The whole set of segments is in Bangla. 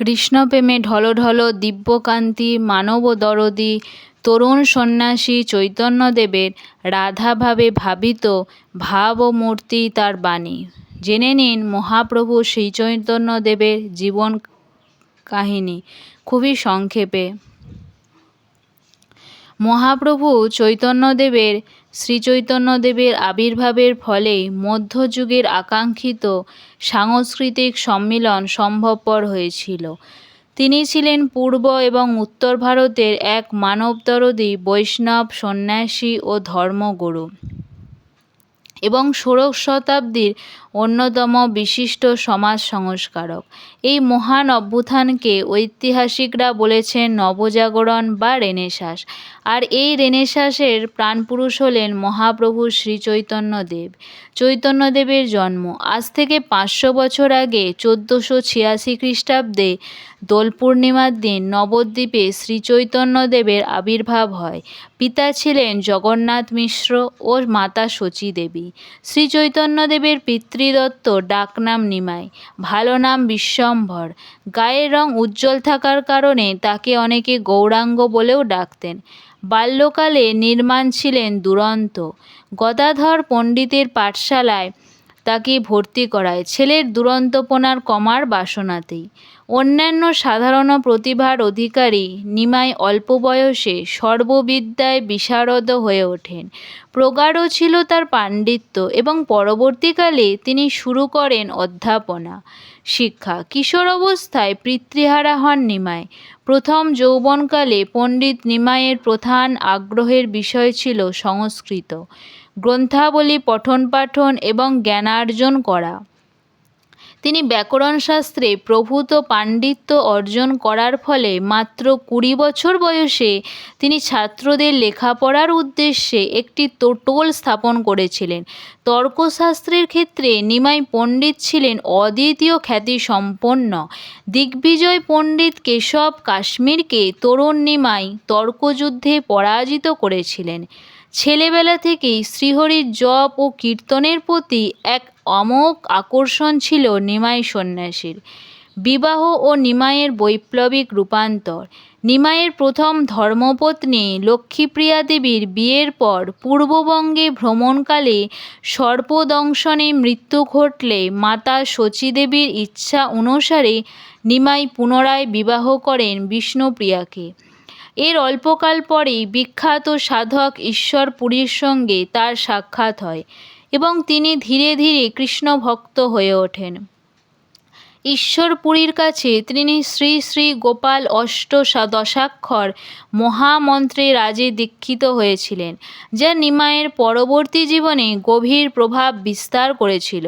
কৃষ্ণপ্রেমে ঢলঢল, দিব্যকান্তি মানব দরদি তরুণ সন্ন্যাসী চৈতন্যদেবের রাধাভাবে ভাবিত ভাবমূর্তি তার বাণী। জেনে নিন মহাপ্রভু শ্রী চৈতন্যদেবের জীবন কাহিনী। খুবই সংক্ষেপে। মহাপ্রভু চৈতন্যদেবের, শ্রীচৈতন্যদেবের আবির্ভাবের ফলেই মধ্যযুগের আকাঙ্ক্ষিত সাংস্কৃতিক সম্মিলন সম্ভবপর হয়েছিল। তিনি ছিলেন পূর্ব এবং উত্তর ভারতের এক মানবদরদী বৈষ্ণব সন্ন্যাসী ও ধর্মগুরু এবং ষোড়শ শতাব্দীর অন্যতম বিশিষ্ট সমাজ সংস্কারক। এই মহান অভ্যুত্থানকে ঐতিহাসিকরা বলেছেন নবজাগরণ বা রেনেসাঁস। আর এই রেনেসাঁসের প্রাণপুরুষ হলেন মহাপ্রভু শ্রীচৈতন্যদেব। চৈতন্যদেবের জন্ম। আজ থেকে পাঁচশো বছর আগে চোদ্দোশো ছিয়াশি খ্রিস্টাব্দে দোল পূর্ণিমার দিন নবদ্বীপে শ্রীচৈতন্যদেবের আবির্ভাব হয়। পিতা ছিলেন জগন্নাথ মিশ্র ও মাতা শচী দেবী শ্রীচৈতন্যদেবের পিতৃদত্ত ডাকনাম নিমাই, ভালো নাম বিশ্বম্ভর। গায়ের রং উজ্জ্বল থাকার কারণে তাকে অনেকে গৌরাঙ্গ বলেও ডাকতেন। বাল্যকালে নির্মাণ ছিলেন দুরন্ত। গদাধর পণ্ডিতের পাঠশালায় তাকে ভর্তি করায়। ছেলের দুরন্তপনার কমার বাসনাতেই। অন্যান্য সাধারণ প্রতিভার অধিকারী নিমাই অল্প বয়সে সর্ববিদ্যায় বিশারদ হয়ে ওঠেন। প্রগাঢ় ছিল তার পাণ্ডিত্য এবং পরবর্তীকালে তিনি শুরু করেন অধ্যাপনা, শিক্ষা। কিশোর অবস্থায় পিতৃহারা হন নিমাই। প্রথম যৌবনকালে পণ্ডিত নিমাইয়ের প্রধান আগ্রহের বিষয় ছিল সংস্কৃত। গ্রন্থাবলী পঠন পাঠন এবং জ্ঞানার্জন করা। তিনি ব্যাকরণ শাস্ত্রে প্রভূত পাণ্ডিত্য অর্জন করার ফলে মাত্র কুড়ি বছর বয়সে তিনি ছাত্রদের লেখাপড়ার উদ্দেশ্যে একটি টোল স্থাপন করেছিলেন। তর্কশাস্ত্রের ক্ষেত্রে নিমাই পণ্ডিত ছিলেন অদ্বিতীয় খ্যাতি সম্পন্ন দিগ্বিজয় পণ্ডিত কেশব কাশ্মীরকে তরুণ নিমাই তর্কযুদ্ধে পরাজিত করেছিলেন। ছেলেবেলা থেকেই শ্রীহরির জপ ও কীর্তনের প্রতি এক অমোঘ আকর্ষণ ছিল নিমাই সন্ন্যাসীর। বিবাহ ও নিমাইয়ের বৈপ্লবিক রূপান্তর। নিমাইয়ের প্রথম ধর্মপত্নী লক্ষ্মীপ্রিয়া দেবীর বিয়ের পর পূর্ববঙ্গে ভ্রমণকালে সর্পদংশনে মৃত্যু ঘটলে মাতা শচীদেবীর ইচ্ছা অনুসারে নিমাই পুনরায় বিবাহ করেন বিষ্ণুপ্রিয়াকে। এর অল্পকাল পরেই বিখ্যাত সাধক ঈশ্বরপুরীর সঙ্গে তার সাক্ষাৎ হয় এবং তিনি ধীরে ধীরে কৃষ্ণভক্ত হয়ে ওঠেন। ঈশ্বরপুরীর কাছে তিনি শ্রী শ্রী গোপাল অষ্ট দশাক্ষর মহামন্ত্রে রাজে দীক্ষিত হয়েছিলেন, যা নিমায়ের পরবর্তী জীবনে গভীর প্রভাব বিস্তার করেছিল।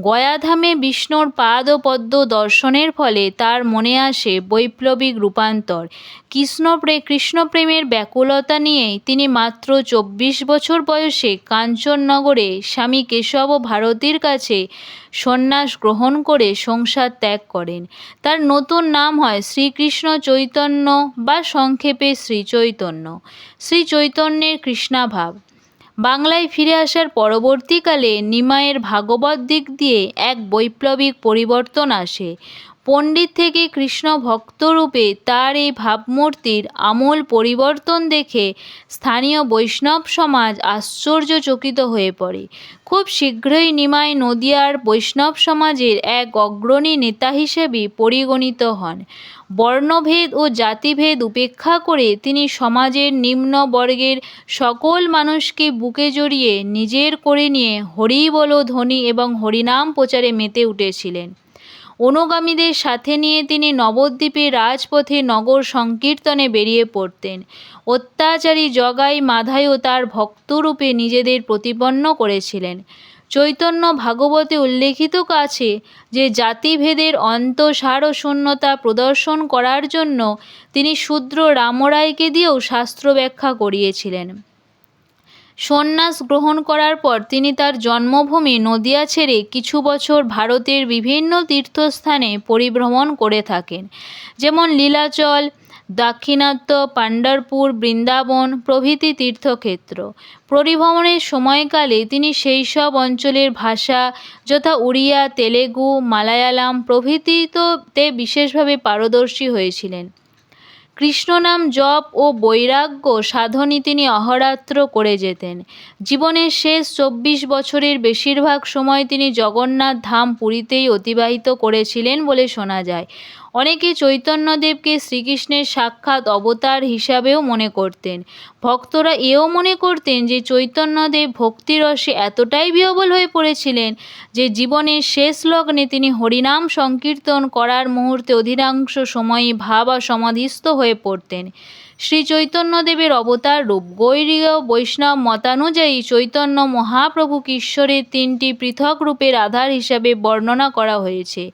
গয়াধামে বিষ্ণুর পাদ ও পদ্ম দর্শনের ফলে তার মনে আসে বৈপ্লবিক রূপান্তর কৃষ্ণপ্রে, কৃষ্ণপ্রেমের ব্যাকুলতা নিয়েই তিনি মাত্র চব্বিশ বছর বয়সে কাঞ্চননগরে স্বামী কেশব ভারতীর কাছে সন্ন্যাস গ্রহণ করে সংসার ত্যাগ করেন। তার নতুন নাম হয় শ্রীকৃষ্ণ চৈতন্য বা সংক্ষেপে শ্রীচৈতন্য শ্রী চৈতন্যের কৃষ্ণাভাব। বাংলায় ফিরে আসার পরবর্তীকালে নিমায়ের ভাগবত দিক দিয়ে এক বৈপ্লবিক পরিবর্তন আসে। পণ্ডিত থেকে কৃষ্ণ ভক্তরূপে তার এই ভাবমূর্তির আমূল পরিবর্তন দেখে স্থানীয় বৈষ্ণব সমাজ আশ্চর্যচকিত হয়ে পড়ে। খুব শীঘ্রই নিমাই নদিয়ার বৈষ্ণব সমাজের এক অগ্রণী নেতা হিসেবে পরিগণিত হন। বর্ণভেদ ও জাতিভেদ উপেক্ষা করে তিনি সমাজের নিম্ন বর্গের সকল মানুষকে বুকে জড়িয়ে নিজের করে নিয়ে হরি বলো ধ্বনি এবং হরিনাম প্রচারে মেতে উঠেছিলেন। অনুগামীদের সাথে নিয়ে তিনি নবদ্বীপে রাজপথে নগর সংকীর্তনে বেরিয়ে পড়তেন। অত্যাচারী জগাই মাধায়ও তার ভক্তরূপে নিজেদের প্রতিপন্ন করেছিলেন। চৈতন্য ভাগবতে উল্লেখিত কাছে যে জাতিভেদের অন্তঃসার শূন্যতা প্রদর্শন করার জন্য তিনি শূদ্র রামরায়কে দিয়েও শাস্ত্র ব্যাখ্যা করিয়েছিলেন। সন্ন্যাস গ্রহণ করার পর তিনি তার জন্মভূমি নদিয়া ছেড়ে কিছু বছর ভারতের বিভিন্ন তীর্থস্থানে পরিভ্রমণ করে থাকেন। যেমন লীলাচল, দাক্ষিণাত্য, পাণ্ডারপুর, বৃন্দাবন প্রভৃতি তীর্থক্ষেত্র। পরিভ্রমণের সময়কালে তিনি সেই সব অঞ্চলের ভাষা, যথা উড়িয়া, তেলেগু, মালায়ালাম প্রভৃতিতে বিশেষভাবে পারদর্শী হয়েছিলেন। কৃষ্ণনাম জপ ও বৈরাগ্য সাধনই তিনি অহরাত্র করে যেতেন। জীবনের শেষ চব্বিশ বছরের বেশিরভাগ সময় তিনি জগন্নাথ ধাম পুরীতেই অতিবাহিত করেছিলেন বলে শোনা যায়। অনেকে চৈতন্যদেবকে শ্রীকৃষ্ণের সাক্ষাৎ অবতার হিসাবেও মনে করতেন। ভক্তরা এও মনে করতেন যে চৈতন্যদেব ভক্তিরসে এতটাই বিহবল হয়ে পড়েছিলেন যে জীবনের শেষ লগ্নে তিনি হরিনাম সংকীর্তন করার মুহূর্তে অধিকাংশ সময়ই ভাবা সমাধিস্থ হয়ে পড়তেন। শ্রী চৈতন্যদেবের অবতার রূপ গৈরীয় বৈষ্ণব মতানুযায়ী চৈতন্য মহাপ্রভুকে ঈশ্বরের তিনটি পৃথক রূপের আধার হিসাবে বর্ণনা করা হয়েছে।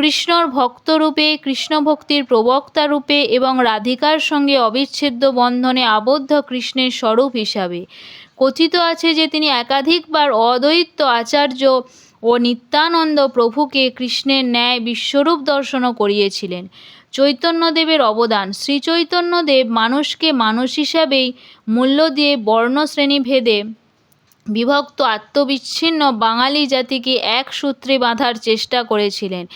কৃষ্ণর ভক্তরূপে কৃষ্ণ ভক্তির প্রবক্তা রূপে এবং রাধিকার সঙ্গে অবিচ্ছেদ্য বন্ধনে আবদ্ধ কৃষ্ণের স্বরূপ হিসাবে। কথিত আছে যে তিনি একাধিকবার অদ্বৈত আচার্য ও নিত্যানন্দ প্রভুকে কৃষ্ণের ন্যায় বিশ্বরূপ দর্শনও করিয়েছিলেন। চৈতন্যদেবের অবদান। শ্রী চৈতন্যদেব মানুষকে মানুষ হিসাবেই মূল্য দিয়ে বর্ণশ্রেণী ভেদে বিভক্ত আত্মবিচ্ছিন্ন বাঙালি জাতিকে এক সূত্রে বাঁধার চেষ্টা করেছিলেন।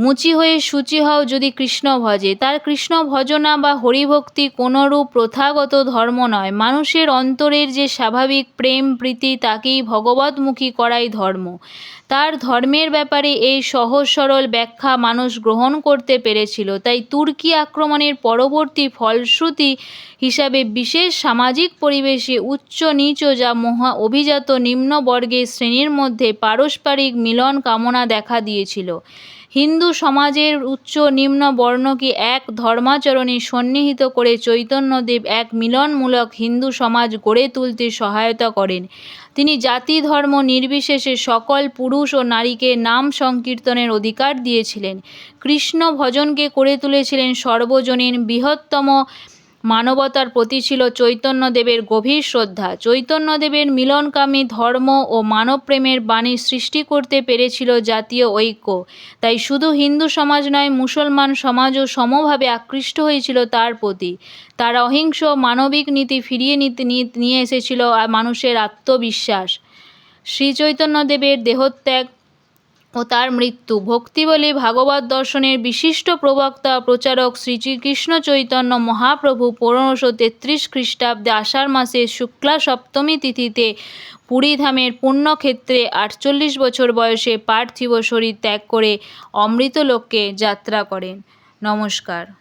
মুচি হয়ে সূচি হও যদি কৃষ্ণ ভজে। তার কৃষ্ণ ভজনা বা হরিভক্তি কোনোরূপ প্রথাগত ধর্ম নয়। মানুষের অন্তরের যে স্বাভাবিক প্রেম প্রীতি, তাকেই ভগবতমুখী করাই ধর্ম। তার ধর্মের ব্যাপারে এই সহজ সরল ব্যাখ্যা মানুষ গ্রহণ করতে পেরেছিল। তাই তুর্কি আক্রমণের পরবর্তী ফলশ্রুতি হিসাবে বিশেষ সামাজিক পরিবেশে উচ্চ নীচ যা মহা অভিজাত নিম্নবর্গের শ্রেণির মধ্যে পারস্পরিক মিলন কামনা দেখা দিয়েছিল। হিন্দু সমাজের উচ্চ নিম্ন বর্ণকে এক ধর্মাচরণে সন্নিহিত করে চৈতন্যদেব এক মিলনমূলক হিন্দু সমাজ গড়ে তুলতে সহায়তা করেন। তিনি জাতি ধর্ম নির্বিশেষে সকল পুরুষ ও নারীকে নাম সংকীর্তনের অধিকার দিয়েছিলেন। কৃষ্ণ ভজনকে করে তুলেছিলেন সর্বজনীন বৃহত্তম মানবতার প্রতি ছিল চৈতন্যদেবের গভীর শ্রদ্ধা। চৈতন্যদেবের মিলনকামী ধর্ম ও মানবপ্রেমের বাণী সৃষ্টি করতে পেরেছিল জাতীয় ঐক্য। তাই শুধু হিন্দু সমাজ নয়, মুসলমান সমাজও সমভাবে আকৃষ্ট হয়েছিল তার প্রতি। তার অহিংস মানবিক নীতি ফিরিয়ে নিতে নিয়ে এসেছিল মানুষের আত্মবিশ্বাস। শ্রী চৈতন্যদেবের দেহত্যাগ ও তার মৃত্যু। ভক্তি বলে ভাগবত দর্শনের বিশিষ্ট প্রবক্তা, প্রচারক শ্রীকৃষ্ণ চৈতন্য মহাপ্রভু পনেরোশো তেত্রিশ খ্রিস্টাব্দে আষাঢ় মাসের শুক্লা সপ্তমী তিথিতে পুরীধামের পুণ্যক্ষেত্রে আটচল্লিশ বছর বয়সে পার্থিব শরীর ত্যাগ করে অমৃতলোককে যাত্রা করেন। নমস্কার।